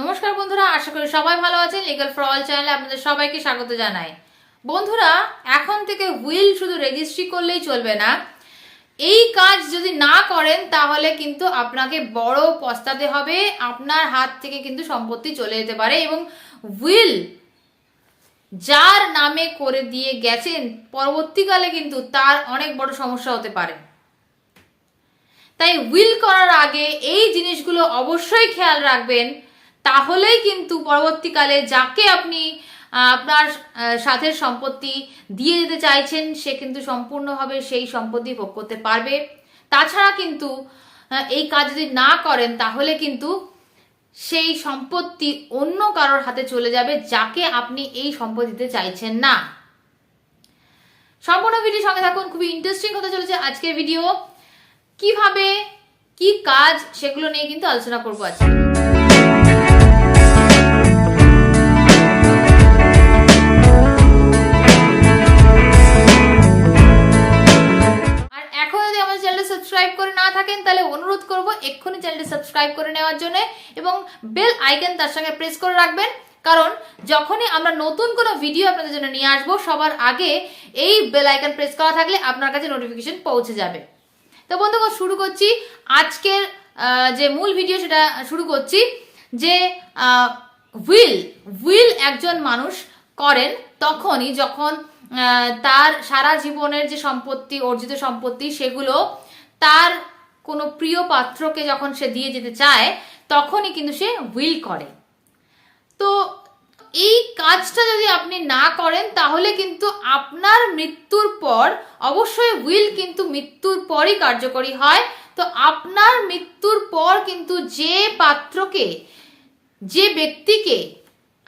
নমস্কার বন্ধুরা, আশা করি সবাই ভালো আছেন। লিগাল ফর অল চ্যানেলে আপনাদের সবাইকে স্বাগত জানাই। বন্ধুরা, এখন থেকে হুইল শুধু রেজিস্ট্রি করলেই চলবে না। এই কাজ যদি না করেন, তাহলে কিন্তু আপনাকে বড় পস্তাতে হবে। আপনার হাত থেকে কিন্তু সম্পত্তি চলে যেতে পারে এবং উইল যার নামে করে দিয়ে গেছেন, পরবর্তীকালে কিন্তু তার অনেক বড় সমস্যা হতে পারে। তাই উইল করার আগে এই জিনিসগুলো অবশ্যই খেয়াল রাখবেন। তাহলেই কিন্তু পরবর্তীকালে যাকে আপনি আপনার সাথের সম্পত্তি দিয়ে যেতে চাইছেন, সে কিন্তু সম্পূর্ণভাবে সেই সম্পত্তি ভোগ করতে পারবে। তাছাড়া কিন্তু এই কাজ যদি না করেন, তাহলে কিন্তু সেই সম্পত্তি অন্য কারোর হাতে চলে যাবে যাকে আপনি এই সম্পত্তি দিতে চাইছেন না। সম্পূর্ণ ভিডিও সঙ্গে থাকুন, খুবই ইন্টারেস্টিং হতে চলেছে আজকের ভিডিও কীভাবে, কি কাজ, সেগুলো নিয়ে কিন্তু আলোচনা করব আজকে। সাবস্ক্রাইব করে নেওয়ার জন্য এবং বেল আইকন তার সঙ্গে প্রেস করে রাখবেন। কারণ যখনই আমরা নতুন কোনো ভিডিও আপনাদের জন্য নিয়ে আসব, সবার আগে এই বেল আইকন প্রেস করা থাকলে আপনার কাছে নোটিফিকেশন পৌঁছে যাবে। তো বন্ধুগণ, শুরু করছি। আজকের যে মূল ভিডিও সেটা শুরু করছি, যে উইল উইল একজন মানুষ করেন তখনই যখন তার সারা জীবনের যে সম্পত্তি, অর্জিত সম্পত্তি, সেগুলো তার কোনো প্রিয় পাত্রকে যখন সে দিয়ে যেতে চায়, তখনই কিন্তু সে উইল করে। তো এই কাজটা যদি আপনি না করেন, তাহলে কিন্তু আপনার মৃত্যুর পর অবশ্যই উইল কিন্তু মৃত্যুর পরই কার্যকরী হয়। তো আপনার মৃত্যুর পর কিন্তু যে পাত্রকে, যে ব্যক্তিকে,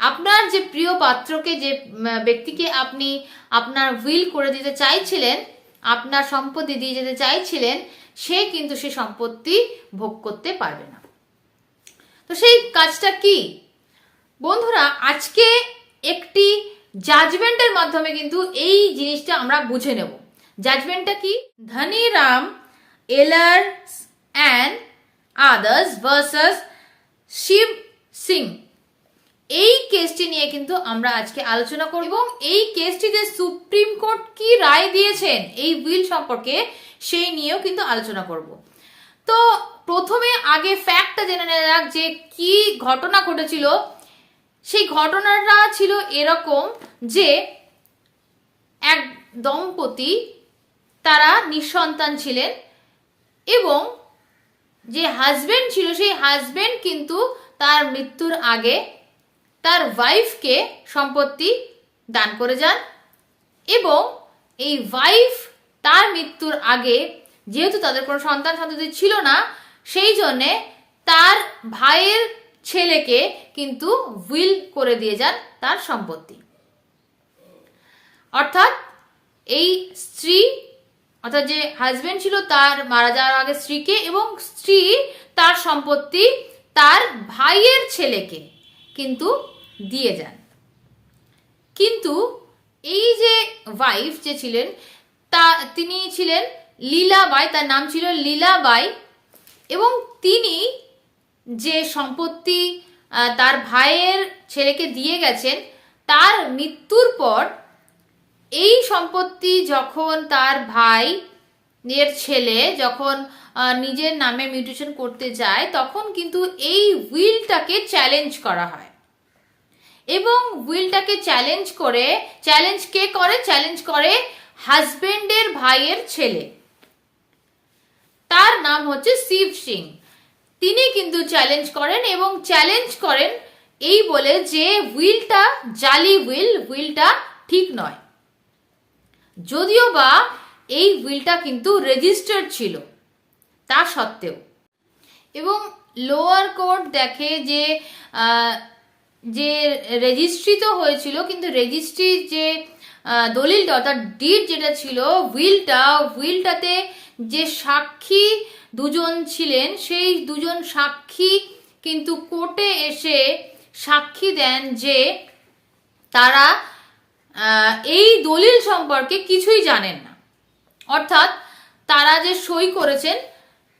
আপনার যে প্রিয় পাত্রকে, যে ব্যক্তিকে আপনি আপনার উইল করে দিতে চাইছিলেন, আপনার সম্পত্তি দিয়ে যেতে চাইছিলেন সে কিন্তু সে সম্পত্তি ভোগ করতে পারবে না। তো সেই কাজটা কি? বন্ধুরা, আজকে একটি জাজমেন্টের মাধ্যমে কিন্তু এই জিনিসটা আমরা বুঝে নেব। জাজমেন্টটা কি? Dhani Ram এলার্স and others versus Shiv Singh কেসটি নিয়ে কিন্তু আমরা আজকে আলোচনা করব। এবং এই কেসটিতে সুপ্রিম কোর্ট কি রায় দিয়েছেন, এই উইল সম্পর্কে সেই নিয়েও কিন্তু আলোচনা করব। তো প্রথমে আগে ফ্যাক্টটা জেনে নেওয়া যাক যে কি ঘটনা ঘটেছিল। সেই ঘটনাটা ছিল এরকম যে এক দম্পতি তারা নিঃসন্তান ছিলেন এবং যে হাজবেন্ড ছিল, সেই হাজবেন্ড কিন্তু তার মৃত্যুর আগে তার ওয়াইফকে সম্পত্তি দান করে যান এবং এই ওয়াইফ তার মৃত্যুর আগে, যেহেতু তাদের কোনো সন্তান সন্ততি ছিল না, সেই জন্যে তার ভাইয়ের ছেলেকে কিন্তু উইল করে দিয়ে যান তার সম্পত্তি। অর্থাৎ এই স্ত্রী, অর্থাৎ যে হাজবেন্ড ছিল তার মারা যাওয়ার আগে স্ত্রীকে এবং স্ত্রী তার সম্পত্তি তার ভাইয়ের ছেলেকে কিন্তু দিয়ে যান। কিন্তু এই যে ওয়াইফ যে ছিলেন, তা তিনি ছিলেন লীলাবাই, তার নাম ছিল লীলাবাই এবং তিনি যে সম্পত্তি তার ভাইয়ের ছেলেকে দিয়ে গেছেন, তার মৃত্যুর পর এই সম্পত্তি যখন তার ভাই এর ছেলে যখন নিজের নামে মিউটেশন করতে যায়, তখন কিন্তু এই উইলটাকে চ্যালেঞ্জ করা হয়। এবং উইলটাকে চ্যালেঞ্জ করে চ্যালেঞ্জ কে করে? চ্যালেঞ্জ করে হাজবেন্ডের ভাইয়ের ছেলে। তার নাম হচ্ছে শিব সিং। তিনি কিন্তু চ্যালেঞ্জ করেন এবং চ্যালেঞ্জ করেন এই বলে যে উইলটা জালি উইল, উইলটা ঠিক নয়। যদিও বা এই উইলটা কিন্তু রেজিস্টার্ড ছিল, তা সত্ত্বেও। এবং লোয়ার কোর্ট দেখে যে যে রেজিস্ট্রি তো হয়েছিল, কিন্তু রেজিস্ট্রির যে দলিলটা, অর্থাৎ ডিড যেটা ছিল উইলটা উইলটাতে যে সাক্ষী দুজন ছিলেন, সেই দুজন সাক্ষী কিন্তু কোর্টে এসে সাক্ষী দেন যে, তারা এই দলিল সম্পর্কে কিছুই জানেন না। অর্থাৎ তারা যে সই করেছেন,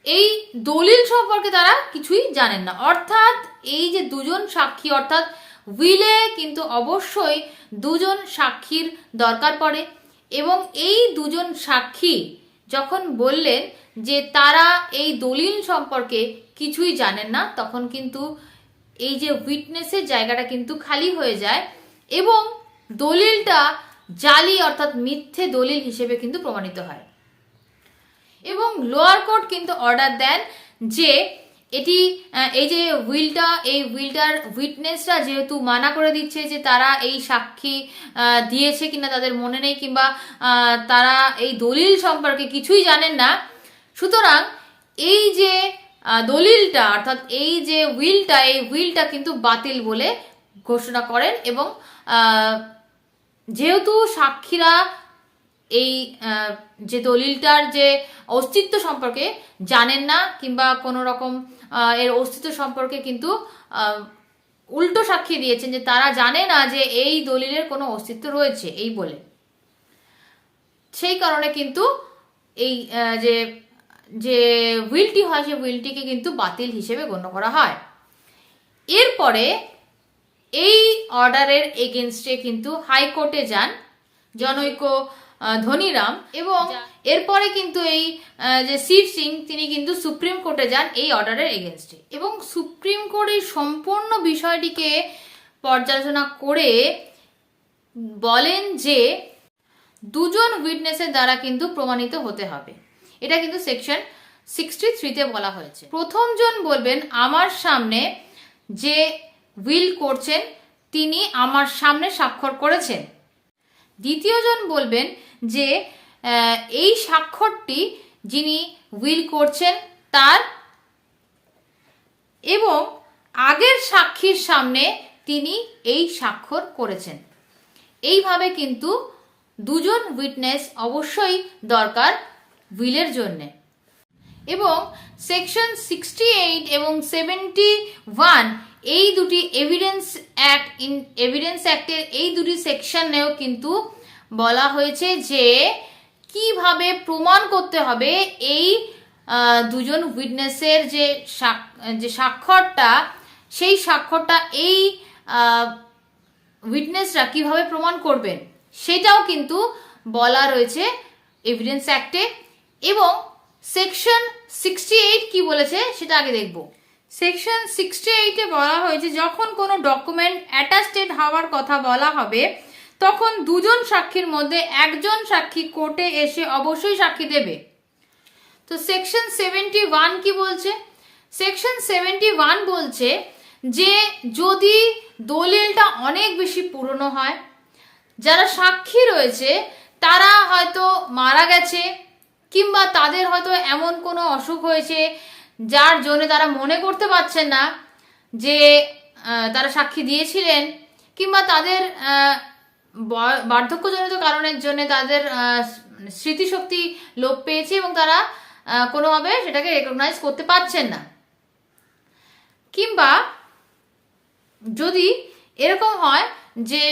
এই দলিল সম্পর্কে তারা কিছুই জানেন না। অর্থাৎ এই যে দুজন সাক্ষী, অর্থাৎ উইলে কিন্তু অবশ্যই দুজন সাক্ষীর দরকার পড়ে এবং এই দুজন সাক্ষী যখন বললেন যে তারা এই দলিল সম্পর্কে কিছুই জানেন না, তখন কিন্তু এই যে উইটনেসের জায়গাটা কিন্তু খালি হয়ে যায় এবং দলিলটা জালি অর্থাৎ মিথ্যে দলিল হিসেবে কিন্তু প্রমাণিত হয়। এবং লোয়ার কোর্ট কিন্তু অর্ডার দেন যে এটি এই যে উইলটা, এই উইলটার উইটনেসরা যেহেতু মানা করে দিচ্ছে যে তারা এই সাক্ষী দিয়েছে কিনা তাদের মনে নেই কিংবা তারা এই দলিল সম্পর্কে কিছুই জানেন না, সুতরাং এই যে দলিলটা, অর্থাৎ এই যে উইলটা, এই উইলটা কিন্তু বাতিল বলে ঘোষণা করেন এবং যেহেতু সাক্ষীরা এই যে দলিলটার যে অস্তিত্ব সম্পর্কে জানেন না, কিংবা কোনো রকম এর অস্তিত্ব সম্পর্কে কিন্তু উল্টো সাক্ষী দিয়েছেন যে তারা জানে না যে এই দলিলের কোনো অস্তিত্ব রয়েছে, এই বলে। সেই কারণে কিন্তু এই যে যে উইলটি হয় সেই উইলটিকে কিন্তু বাতিল হিসেবে গণ্য করা হয়। এরপরে এই অর্ডারের এগেনস্টে কিন্তু হাইকোর্টে যান জনৈক ধনীরাম এবং এরপরে কিন্তু এই যে শিব সিং তিনি কিন্তু সুপ্রিম কোর্টে যান এই অর্ডারের এগেনস্টে এবং সুপ্রিম কোর্ট এই সম্পূর্ণ বিষয়টিকে পর্যালোচনা করে বলেন যে দুজন উইটনেসের দ্বারা কিন্তু প্রমাণিত হতে হবে। এটা কিন্তু সেকশন সিক্সটি থ্রিতে বলা হয়েছে। প্রথমজন বলবেন আমার সামনে যে উইল করছেন, তিনি আমার সামনে স্বাক্ষর করেছেন। দ্বিতীয়জন বলবেন যে এই স্বাক্ষরটি যিনি উইল করছেন তার এবং আগের সাক্ষীর সামনে তিনি এই স্বাক্ষর করেছেন। এইভাবে কিন্তু দুজন উইটনেস অবশ্যই দরকার উইলের জন্যে। এবং সেকশন সিক্সটি এইট এবং সেভেন্টি ওয়ান এই দুটি এভিডেন্স অ্যাক্ট ইন এভিডেন্স অ্যাক্টের এই দুটি সেকশনেও কিন্তু বলা হয়েছে যে কীভাবে প্রমাণ করতে হবে এই দুজন উইটনেসের যে যে স্বাক্ষরটা, সেই স্বাক্ষরটা এই উইটনেসরা কীভাবে প্রমাণ করবেন সেটাও কিন্তু বলা রয়েছে এভিডেন্স অ্যাক্টে এবং সেকশন সিক্সটি এইট কি বলেছে সেটা আগে দেখব। সেকশন সিক্সটি এইটে বলা হয়েছে, যখন কোনো ডকুমেন্ট অ্যাটাস্টেড হওয়ার কথা বলা হবে, তখন দুজন সাক্ষীর মধ্যে একজন সাক্ষী কোর্টে এসে অবশ্যই সাক্ষী দেবে। তো সেকশন সেভেন্টি ওয়ান কি বলছে? সেকশন সেভেন্টি ওয়ান বলছে যে, যদি দলিলটা অনেক বেশি পুরনো হয়, যারা সাক্ষী রয়েছে, তারা হয়তো মারা গেছে, কিংবা তাদের হয়তো এমন কোনো অসুখ হয়েছে যার জন্য তারা মনে করতে পারছেন না যে তারা সাক্ষী দিয়েছিলেন কিংবা তাদের বার্ধক্যজনিত কারণের জন্য তাদের স্মৃতিশক্তি লোপ পেয়েছে এবং তারা কোনোভাবে সেটাকে রেকগনাইজ করতে পারছেন না। কিংবা যদি এরকম হয় যে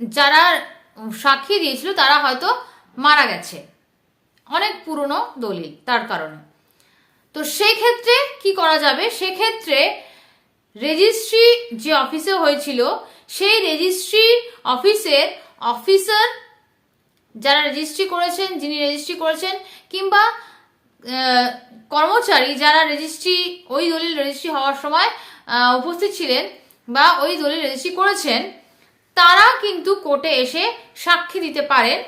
যারা সাক্ষী দিয়েছিল তারা হয়তো মারা গেছে। অনেক পুরনো দলিল তার কারণে। তো সেই ক্ষেত্রে কি করা যাবে? সেক্ষেত্রে রেজিস্ট্রি যে অফিসে হয়েছিল, সেই রেজিস্ট্রি অফিসের অফিসার যারা রেজিস্ট্রি করেছেন, যিনি রেজিস্ট্রি করেছেন, কিংবা কর্মচারী যারা রেজিস্ট্রি ওই দলিল রেজিস্ট্রি হওয়ার সময় উপস্থিত ছিলেন বা ওই দলিল রেজিস্ট্রি করেছেন, তারা কিন্তু কোর্টে এসে সাক্ষী দিতে পারেন।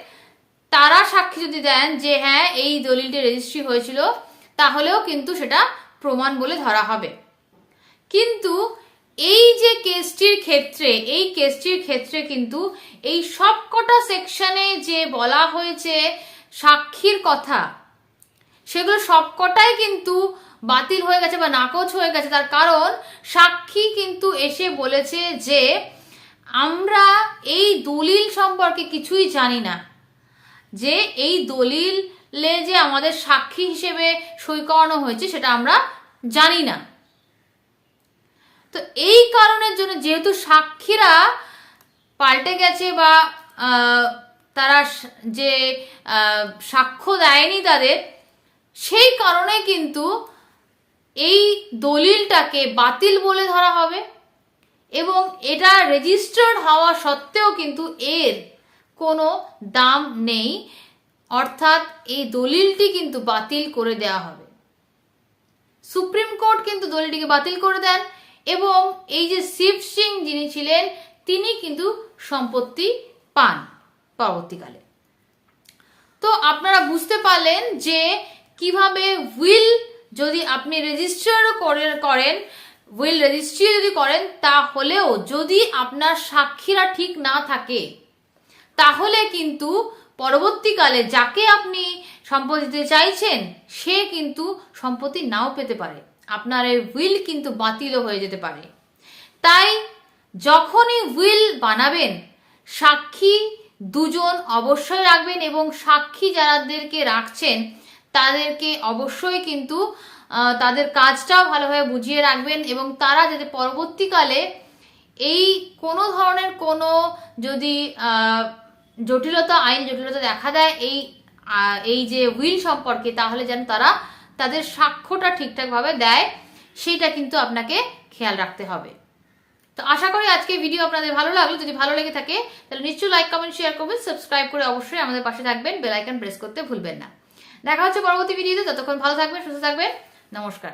তারা সাক্ষী যদি দেন যে হ্যাঁ এই দলিলটি রেজিস্ট্রি হয়েছিল তাহলেও কিন্তু সেটা প্রমাণ বলে ধরা হবে। কিন্তু এই যে কেসটির ক্ষেত্রে, এই কেসটির ক্ষেত্রে কিন্তু এই সবকটা সেকশনে যে বলা হয়েছে সাক্ষীর কথা, সেগুলো সবকটাই কিন্তু বাতিল হয়ে গেছে বা নাকচ হয়ে গেছে। তার কারণ সাক্ষী কিন্তু এসে বলেছে যে, আমরা এই দলিল সম্পর্কে কিছুই জানি না। যে এই দলিলে যে আমাদের সাক্ষী হিসেবে সই করানো হয়েছে, সেটা আমরা জানি না। তো এই কারণের জন্য যেহেতু সাক্ষীরা পাল্টে গেছে বা তারা যে সাক্ষ্য দেয়নি তাদের, সেই কারণে কিন্তু এই দলিলটাকে বাতিল বলে ধরা হবে এবং এটা রেজিস্টার্ড হওয়া সত্ত্বেও কিন্তু এর কোনো দাম নেই। অর্থাৎ এই দলিলটি কিন্তু বাতিল করে দেওয়া হবে। সুপ্রিম কোর্ট কিন্তু দলিলটিকে বাতিল করে দেন এবং এই যে শিব সিং যিনি ছিলেন, তিনি কিন্তু সম্পত্তি পান পরবর্তীকালে। তো আপনারা বুঝতে পারলেন যে কীভাবে উইল যদি আপনি রেজিস্টার করে করেন, উইল রেজিস্ট্রি যদি করেন, তাহলেও যদি আপনার সাক্ষীরা ঠিক না থাকে, তাহলে কিন্তু পরবর্তীকালে যাকে আপনি সম্পত্তি দিতে চাইছেন, সে কিন্তু সম্পত্তি নাও পেতে পারে। আপনার এই উইল কিন্তু বাতিলও হয়ে যেতে পারে। তাই যখনই উইল বানাবেন, সাক্ষী দুজন অবশ্যই রাখবেন এবং সাক্ষী যারাদেরকে রাখছেন, তাদেরকে অবশ্যই কিন্তু তাদের কাজটাও ভালোভাবে বুঝিয়ে রাখবেন এবং তারা যাতে পরবর্তীকালে এই কোনো ধরনের কোনো যদি জটিলতা, আইন জটিলতা দেখা দেয় এই এই যে উইল সম্পর্কে, তাহলে যেন তারা তাদের সাক্ষ্যটা ঠিকঠাকভাবে দেয়, সেইটা কিন্তু আপনাকে খেয়াল রাখতে হবে। তো আশা করি আজকে ভিডিও আপনাদের ভালো লাগল। যদি ভালো লেগে থাকে, তাহলে নিশ্চয়ই লাইক কমেন্ট শেয়ার করবেন। সাবস্ক্রাইব করে অবশ্যই আমাদের পাশে থাকবেন। বেল আইকন প্রেস করতে ভুলবেন না। দেখা হচ্ছে পরবর্তী ভিডিওতে ততক্ষণ ভালো থাকবেন, সুস্থ থাকবেন। নমস্কার।